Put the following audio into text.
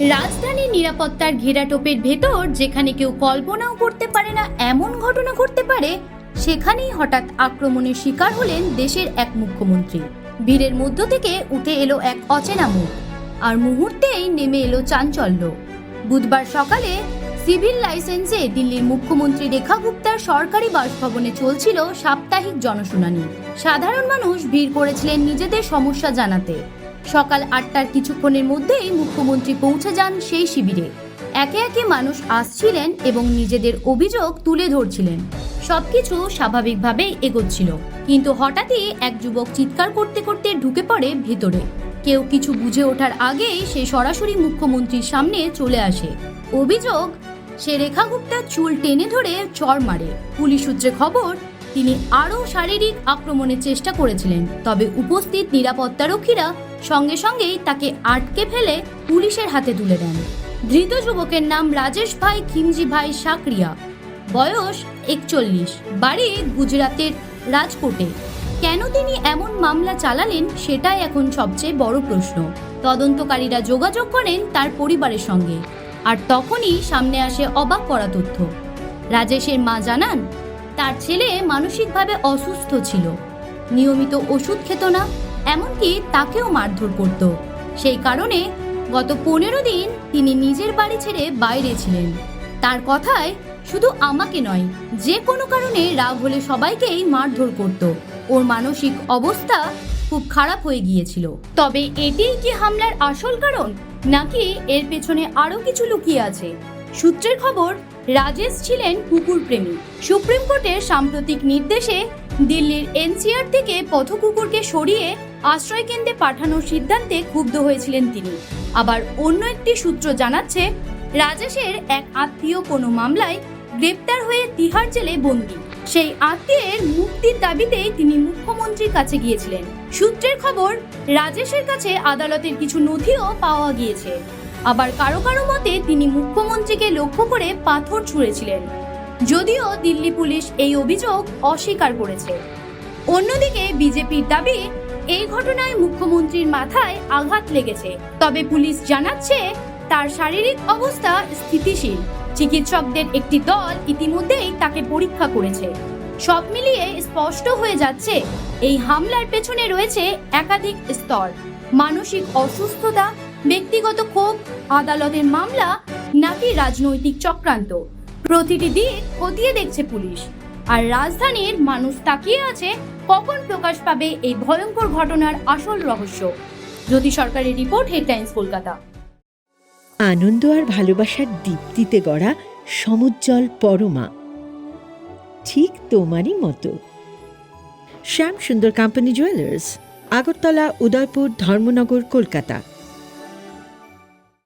রাজধানীর নিরাপত্তার ঘেরাটোপের ভেতর যেখানে কেউ কল্পনাও করতে পারে না, এমন ঘটনা ঘটতে পারে, সেখানেই হঠাৎ আক্রমণের শিকার হলেন দেশের এক মুখ্যমন্ত্রী। ভিড়ের মধ্য থেকে উঠে এলো এক অচেনা মুখ, আর মুহূর্তেই নেমে এলো চাঞ্চল্য। বুধবার সকালে সিভিল লাইসেন্সে দিল্লির মুখ্যমন্ত্রী রেখা গুপ্তার সরকারি বাসভবনে চলছিল সাপ্তাহিক জনশুনানি। সাধারণ মানুষ ভিড় করেছিলেন নিজেদের সমস্যা জানাতে। সকাল আটটার কিছুক্ষণের মধ্যেই মুখ্যমন্ত্রী পৌঁছে যান সেই শিবিরে। একে একে মানুষ আসছিলেন এবং নিজেদের অভিযোগ তুলে ধরছিলেন। সবকিছু স্বাভাবিকভাবেই এগোচ্ছিল। কিন্তু হঠাৎই এক যুবক চিৎকার করতে করতে ঢুকে পড়ে ভেতরে। কেউ কিছু বুঝে ওঠার আগেই সে সরাসরি মুখ্যমন্ত্রীর সামনে চলে আসে। অভিযোগ, সে রেখা গুপ্তার চুল টেনে ধরে চর মারে। পুলিশ সূত্রে খবর তিনি আরও শারীরিক আক্রমণের চেষ্টা করেছিলেন, তবে উপস্থিত নিরাপত্তারক্ষীরা সঙ্গে সঙ্গেই তাকে আটকে ফেলে পুলিশের হাতে তুলে দেন। ধৃত যুবকের নাম রাজেশ ভাই খিমজি ভাই সাকরিয়া। বয়স একচল্লিশ, বাড়ি গুজরাতের রাজকোটে। কেন তিনি এমন মামলা চালালেন সেটাই এখন সবচেয়ে বড় প্রশ্ন। তদন্তকারীরা যোগাযোগ করেন তার পরিবারের সঙ্গে। আর তখনই সামনে আসে অবাক করা তথ্য। রাজেশের মা জানান তার ছেলে মানসিকভাবে অসুস্থ ছিল। নিয়মিত ওষুধ খেত না, এমনকি তাকেও মারধর করত। সেই কারণে গত পনেরো দিন তিনি নিজের বাড়ি ছেড়ে বাইরে ছিলেন। তার কথায় শুধু আমাকে নয়, যে কোনো কারণে রাগ হলে সবাইকেই মারধর করত। ওর মানসিক অবস্থা খুব খারাপ হয়ে গিয়েছিল। তবে এটিই কি হামলার আসল কারণ, নাকি এর পেছনে আরও কিছু লুকিয়ে আছে? সূত্রের খবর, রাজেশ ছিলেন কুকুর প্রেমী সুপ্রিম কোর্টের সাম্প্রতিক নির্দেশে দিল্লির এনসিআর থেকে পথকুকুরকে সরিয়ে আশ্রয়কেন্দ্রে পাঠানোর সিদ্ধান্তে ক্ষুব্ধ হয়েছিলেন তিনি। আবার অন্য একটি সূত্র জানাচ্ছে, রাজেশের এক আত্মীয় কোনো মামলায় গ্রেপ্তার হয়ে তিহার জেলে বন্দী। সেই আত্মীয়ের মুক্তির দাবিতে তিনি মুখ্যমন্ত্রীর কাছে গিয়েছিলেন। সূত্রের খবর, রাজেশের কাছে আদালতের কিছু নথিও পাওয়া গিয়েছে। আবার কারও কারও মতে তিনি মুখ্যমন্ত্রীকে লক্ষ্য করে পাথর ছুঁড়েছিলেন। যদিও দিল্লি পুলিশ এই অভিযোগ অস্বীকার করেছে। অন্যদিকে বিজেপির দাবি, এই ঘটনায় মুখ্যমন্ত্রীর মাথায় আঘাত লেগেছে। তবে পুলিশ জানাচ্ছে, তার শারীরিক অবস্থা স্থিতিশীল। চিকিৎসকদের একটি দল ইতিমধ্যেই তাকে পরীক্ষা করেছে। সব মিলিয়ে স্পষ্ট হয়ে যাচ্ছে, এই হামলার পেছনে রয়েছে একাধিক স্তর। মানসিক অসুস্থতা ব্যক্তিগত ক্ষোভ, আদালতের মামলা নাকি রাজনৈতিক চক্রান্ত? প্রতিটি দিক খতিয়ে দেখছে পুলিশ। আর রাজধানীর মানুষ তাকিয়ে আছে, কখন প্রকাশ পাবে এই ভয়ঙ্কর ঘটনার আসল রহস্য? জ্যোতি সরকারের রিপোর্ট হেডলাইন্স কলকাতা। আনন্দ আর ভালোবাসার দীপ্তিতে গড়া সমুজ্জ্বল পরমা। ঠিক তোমারই মতো। Shyam Sundar company jewellers Agartala, Udaipur, Dharmanagar, Kolkata.